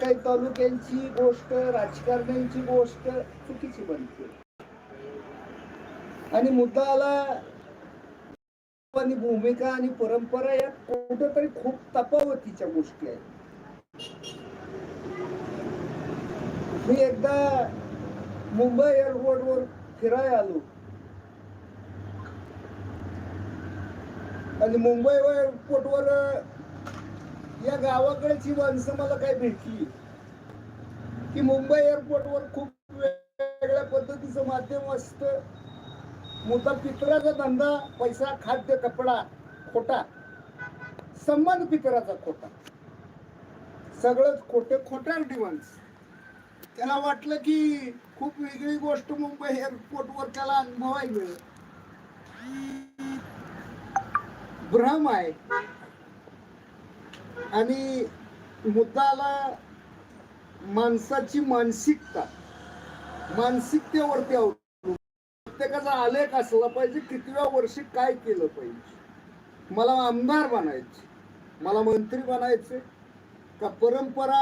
काही तालुक्यांची गोष्ट राजकारण्यांची गोष्ट चुकीची बनते. आणि मुद्दा आला आणि भूमिका आणि परंपरा या कुठंतरी खूप तपावतीच्या गोष्टी आहेत. मी एकदा मुंबई एअरपोर्टवर फिरायला आलो. आणि मुंबई एअरपोर्टवर या गावाकडची माणसं मला काय भेटली? की मुंबई एअरपोर्टवर खूप वेगवेगळ्या पद्धतीचं माध्यम असतं. मोठा पितराचा धंदा पैसा खाद्य कपडा खोटा. संबंध पितराचा खोटा. सगळंच खोटे खोट्या डिमांड्स. त्याला वाटलं की खूप वेगळी गोष्ट मुंबई एअरपोर्टवर त्याला अनुभवायला मिळेल. भ्रम आहे. आणि मुद्दाला माणसाची मानसिकता मानसिकतेवरती अवलंबून. प्रत्येकाचा आलेख असला पाहिजे कितव्या वर्षी काय केलं पाहिजे. मला आमदार बनायचे मला मंत्री बनायचे का परंपरा